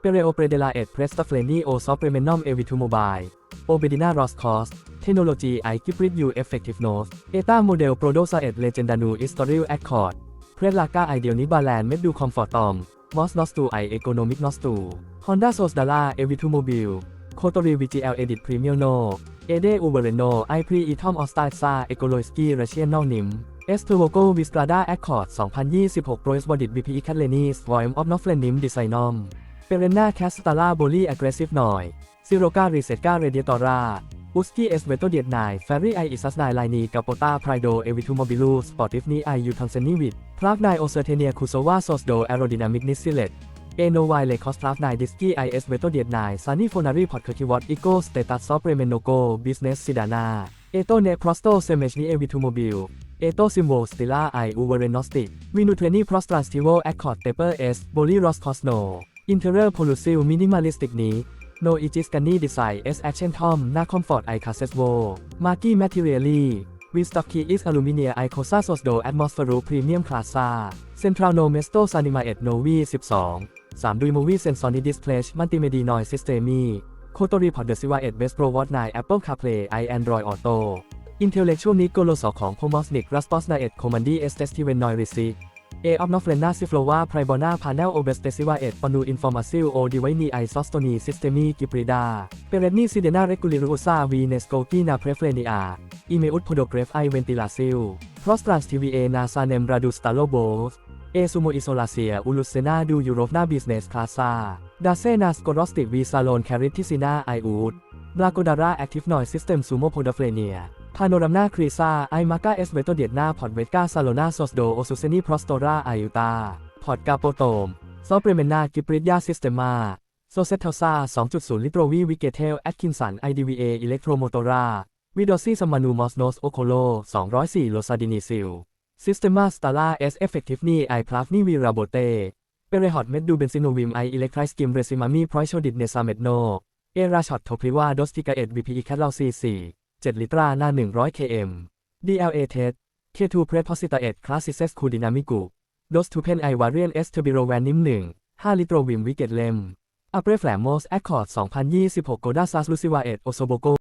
เปเรโอเปเดลาเอ็ดเพรสตาเฟลนีโอซอเปรเมนอมเอวิทูโมบายโอเบดินารอสคอสเทคโนโลยีไอกิปริดยูเอฟเฟกติฟโนสเอต้าโมเดลโปรโดซาเอ็ดเลเจนดานูอิสตอริลแอคคอร์ดเพรสลาก้าไอเดียนิบาแลนเมดดูคอมฟอร์ตอมมอสนอสตูไอเอโกโนมิกนอสตูฮอนด้าโซสดาร่าเอวิทูโมบิลโคโตรีวีจีเอลเอดิตพรีเมียโนเอเดอูเบเรโนไอพรีอีทอมออสตาซาเอโกโลสกีเรเชียนนอลนิมเอสทูโวโกวิสตราดาแอคคอร์ด2026โปรเอสบอดิตบีพีแคทเลนีสวอยม์ออฟนอฟเฟลนิมดีไซนอม เปเรนาแคสตาลาโบลีแอคเกรสซีฟหน่อยซิโรการีเซตกาเรเดียตอราอุสกี้เอสเวโตเดียดไนแฟรี่ไออิซัสไนไลนีกาโปตาไพรโดเอวิทูมอบิลูสปอร์ติฟนีไอยูทังเซนีวิดพลากไนโอเซเทเนียคูโซวาโซสโดแอโรดินามิกนิสซิเลตเอโนไวเลคอสพลากไนดิสกี้ไอเอสเวโตเดียดไนซานีโฟนารีพอดเคอร์คิวอตอีโกสเตตัสซอฟเรเมโนโกบิสเนสซิดานาเอโตเนโปรสโตเซเมชนีเอวิทูโมบิลเอโตซิมโวสติล่าไออูเวเรนอสติวินูเทนีพรอสตรัสติโวแอคคอร์ดเตเปอร์เอสโบลีรอสคอสโน อินเทอร์โพลูซิลมินิมาลิสติกนี้โนอิจิสกันนี่ดีไซน์เอสแอคเชนทอมนาคอมฟอร์ตไอคาเซสโวมาร์กี้แมทเทียลีวิสต็อกคีอิสอลูมิเนียไอโคซาโซสโเอออฟนอฟเลนาซิฟโลวาไพรบอนาพาเนลโอเบสเตซิวาเอตปอนูอินฟอร์มาซิลโอดิไวนีไอซอสโตนีซิสเตมีกิปริดาเปเรนีซิเดนาเรกูลิรูซาวีเนสโกกีนาเพรเฟเรนีอาอิเมอุตโพโดเกรฟไอเวนติลาซิลพรอสตรัสทีวีเอนาซาเนมราดูสตาโลโบสเอซูโมอิโซลาเซียอุลุเซนาดูยูโรฟนาบิสเนสคลาซาดาเซนาสโกรสติวีซาโลนแคริทิซินาไออูดบลาโกดาราแอคทีฟนอยซิสเต็มซูโมโพดเฟเนีย พาโนรามาครีซาไอมาก้าเอสเวโตเดียนาพอดเวตกาซาโลนาโซสโดโอซูเซนีพรอสโตราอายุตาพอดกาโปโตมซอเปรเมนากิปริดยาซิสเตมาโซเซตเทลซา2.0 ลิโตรวีวิเกเทลแอตคินสัน IDVA อิเล็กโทรโมโตราวิดอซี่สมานูมอสโนสโอโคโล204 โลซาดินิซิลซิสเตมาสตาร่าเอสเอฟเฟกติฟนีไอพลาฟนีวีราโบเตเปเรฮอตเมดดูเบนซิโนวิมไออิเล็กไทรสกิมเรซิมามีพรอยโชดิดเนซาเมดโนเอราช็อตโทพริวาโดสติกาเอ็ดวีพีอีแคทลาซี4 7 ลิตราหน้า 100 km DLA test K2 Prepositated Classices c u Dynamicu Dos to Pen I Variant S Turbiro Vanim 1 5 ลิตรวิมวิกเกตเลม a p r e f l a m o s Accord 2026 Goda Sas Luciva et Osobogo